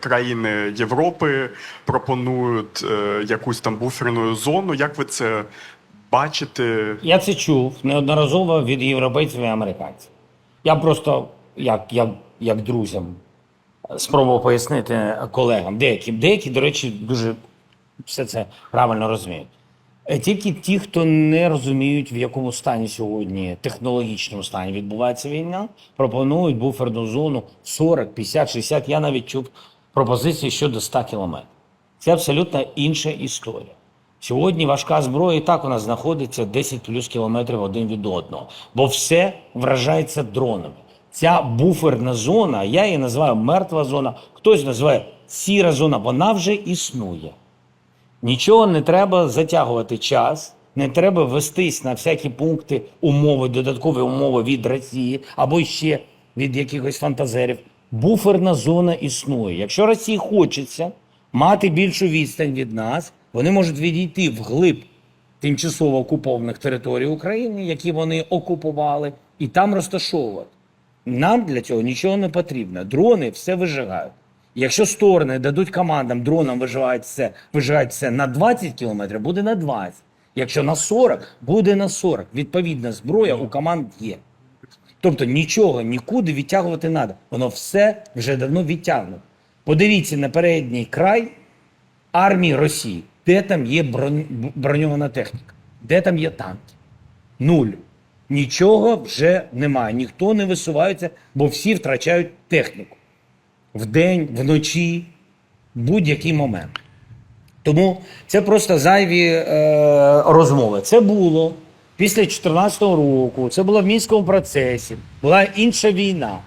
країни Європи пропонують е, якусь там буферну зону. Як ви це бачите? Я це чув неодноразово від європейців і американців. Я просто, як, як, як друзям, спробував пояснити колегам, деяким. Деякі, до речі, дуже все це правильно розуміють. Е, Тільки ті, хто не розуміють, в якому стані сьогодні, технологічному стані відбувається війна, пропонують буферну зону 40, 50, 60. Я навіть чув пропозиції щодо 100 кілометрів. Це абсолютно інша історія. Сьогодні важка зброя і так у нас знаходиться 10 плюс кілометрів один від одного, бо все вражається дронами. Ця буферна зона, я її називаю мертва зона, хтось називає сіра зона, вона вже існує. Нічого не треба затягувати час, не треба вестись на всякі пункти умови, додаткові умови від Росії або ще від якихось фантазерів. Буферна зона існує. Якщо Росії хочеться мати більшу відстань від нас, вони можуть відійти вглиб тимчасово окупованих територій України, які вони окупували, і там розташовувати. Нам для цього нічого не потрібно. Дрони все вижигають. Якщо сторони дадуть командам, дронам виживають все, виживають все на 20 кілометрів, буде на 20. Якщо на 40, буде на 40. Відповідна зброя у команд є. Тобто нічого нікуди відтягувати треба. Воно все вже давно відтягнуто. Подивіться на передній край армії Росії, де там є бронь- броньована техніка, де там є танки. Нуль. Нічого вже немає. Ніхто не висувається, бо всі втрачають техніку. Вдень, вночі, будь-який момент. Тому це просто зайві е, розмови. Це було після 2014 року, це було в мінському процесі, була інша війна,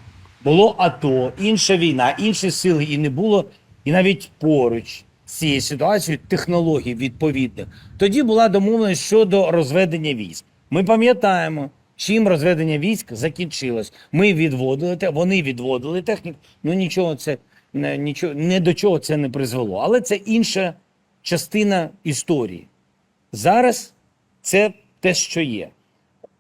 було АТО, інша війна, інші сили, і не було, і навіть поруч з цією ситуацією технологій відповідних. Тоді була домовленість щодо розведення військ. Ми пам'ятаємо, чим розведення військ закінчилось. Ми відводили те, вони відводили техніку. Ну нічого це нічого, не до чого це не призвело. Але це інша частина історії. Зараз це те, що є.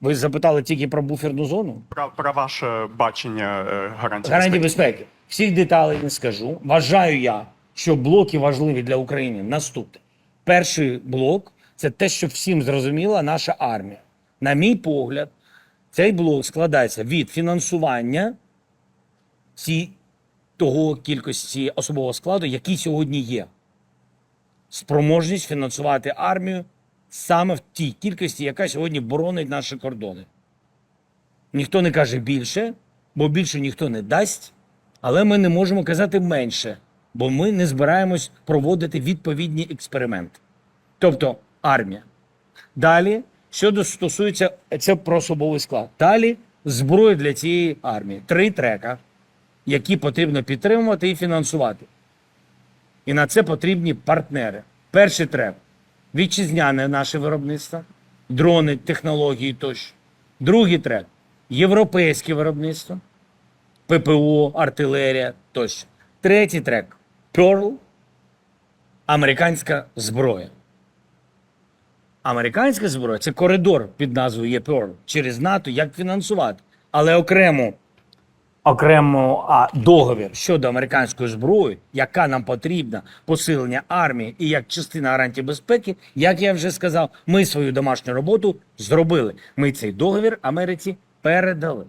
Ви запитали тільки про буферну зону? Про, про ваше бачення е, гарантії Гарантії безпеки? безпеки. Всіх деталей не скажу. Вважаю я, що блоки важливі для України. Наступне. Перший блок це те, що всім зрозуміла наша армія. На мій погляд, цей блок складається від фінансування ці, того кількості особового складу, який сьогодні є. Спроможність фінансувати армію саме в тій кількості, яка сьогодні боронить наші кордони. Ніхто не каже більше, бо більше ніхто не дасть, але ми не можемо казати менше, бо ми не збираємось проводити відповідні експерименти. Тобто армія. Далі, що стосується це про особовий склад. Далі зброя для цієї армії. Три трека, які потрібно підтримувати і фінансувати. І на це потрібні партнери. Перший трек вітчизняне наше виробництво, дрони, технології тощо. Другий трек європейське виробництво, ППО, артилерія тощо. Третій трек Pearl, американська зброя. Американська зброя це коридор під назвою є Pearl через НАТО, як фінансувати. Але окремо окремо а, договір щодо американської зброї, яка нам потрібна, посилення армії і як частина гарантії безпеки, як я вже сказав, ми свою домашню роботу зробили. Ми цей договір Америці передали.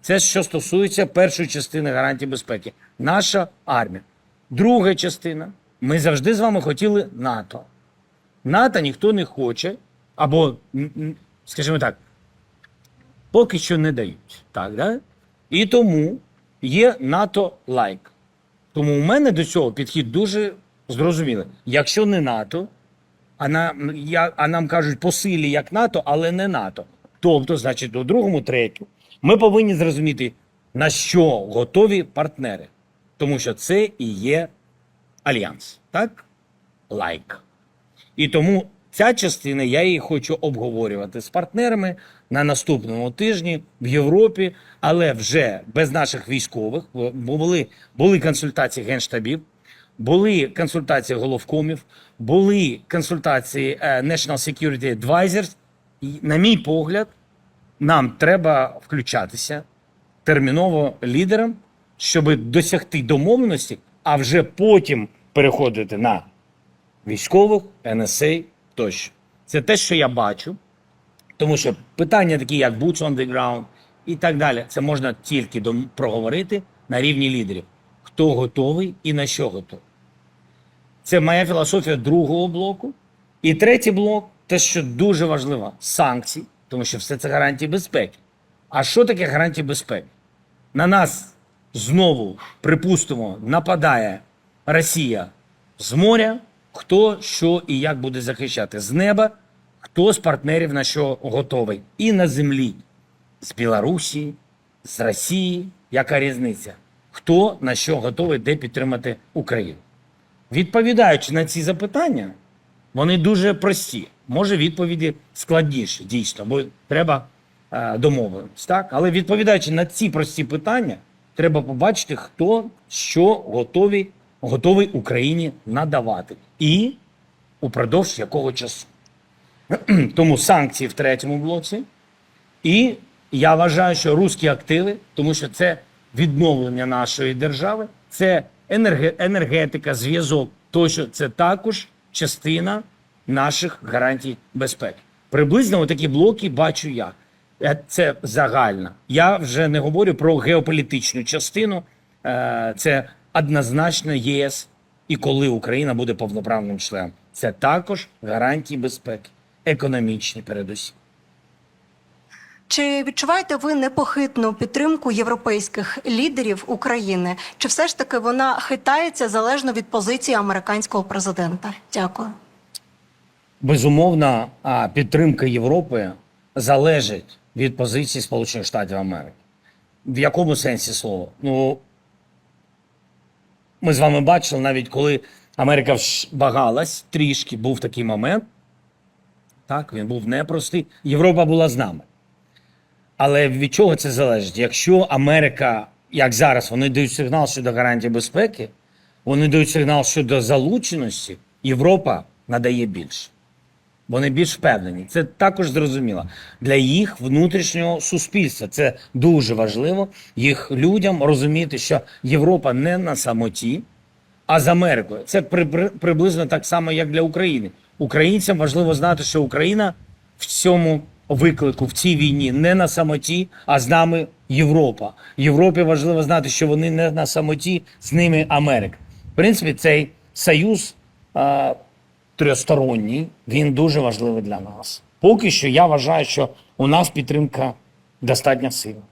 Це що стосується першої частини гарантії безпеки. Наша армія. Друга частина. Ми завжди з вами хотіли НАТО. НАТО ніхто не хоче, або, скажімо так, поки що не дають. Так, да? І тому є НАТО лайк. Тому у мене до цього підхід дуже зрозумілий. Якщо не НАТО, а нам, я, а нам кажуть по силі як НАТО, але не НАТО. Тобто, значить, у другому, третю, ми повинні зрозуміти, на що готові партнери. Тому що це і є альянс. Так? Лайк. І тому ця частина я її хочу обговорювати з партнерами на наступному тижні в Європі, але вже без наших військових. Бо були, були консультації генштабів, були консультації головкомів, були консультації е, National Security Advisors. І, на мій погляд, нам треба включатися терміново лідерам, щоб досягти домовленості, а вже потім переходити на військових, НСА тощо. Це те, що я бачу. Тому що питання такі, як boots on the ground і так далі, це можна тільки проговорити на рівні лідерів. Хто готовий і на що готовий. Це моя філософія другого блоку. І третій блок те, що дуже важливо санкції, тому що все це гарантії безпеки. А що таке гарантії безпеки? На нас знову, припустимо, нападає Росія з моря, хто що і як буде захищати з неба, хто з партнерів на що готовий. І на землі з Білорусі, з Росії, яка різниця? Хто на що готовий, де підтримати Україну? Відповідаючи на ці запитання, вони дуже прості. Може, відповіді складніші, дійсно, бо треба е, домовленість. Так? Але відповідаючи на ці прості питання, треба побачити, хто що готовий, готовий Україні надавати. І упродовж якого часу. Тому санкції в третьому блоці. І я вважаю, що русські активи, тому що це відновлення нашої держави, це енергетика, зв'язок, тощо це також частина наших гарантій безпеки. Приблизно такі блоки бачу я. Е, Це загальна. Я вже не говорю про геополітичну частину. Е, Це однозначно ЄС і коли Україна буде повноправним членом. Це також гарантії безпеки, економічні передусім. Чи відчуваєте ви непохитну підтримку європейських лідерів України? Чи все ж таки вона хитається залежно від позиції американського президента? Дякую. Безумовно, підтримка Європи залежить від позиції Сполучених Штатів Америки. В якому сенсі слова? Ну, ми з вами бачили, навіть коли Америка вагалась трішки, був такий момент. Так, він був непростий. Європа була з нами. Але від чого це залежить? Якщо Америка, як зараз, вони дають сигнал щодо гарантії безпеки, вони дають сигнал щодо залученості, Європа надає більше. Вони більш впевнені. Це також зрозуміло. Для їх внутрішнього суспільства це дуже важливо їх людям розуміти, що Європа не на самоті, а з Америкою. Це при, при- приблизно так само, як для України. Українцям важливо знати, що Україна в цьому виклику, в цій війні не на самоті, а з нами Європа. Європі важливо знати, що вони не на самоті, з ними Америка. В принципі, цей союз а, трьохсторонній, він дуже важливий для нас. Поки що я вважаю, що у нас підтримка достатньо сильна.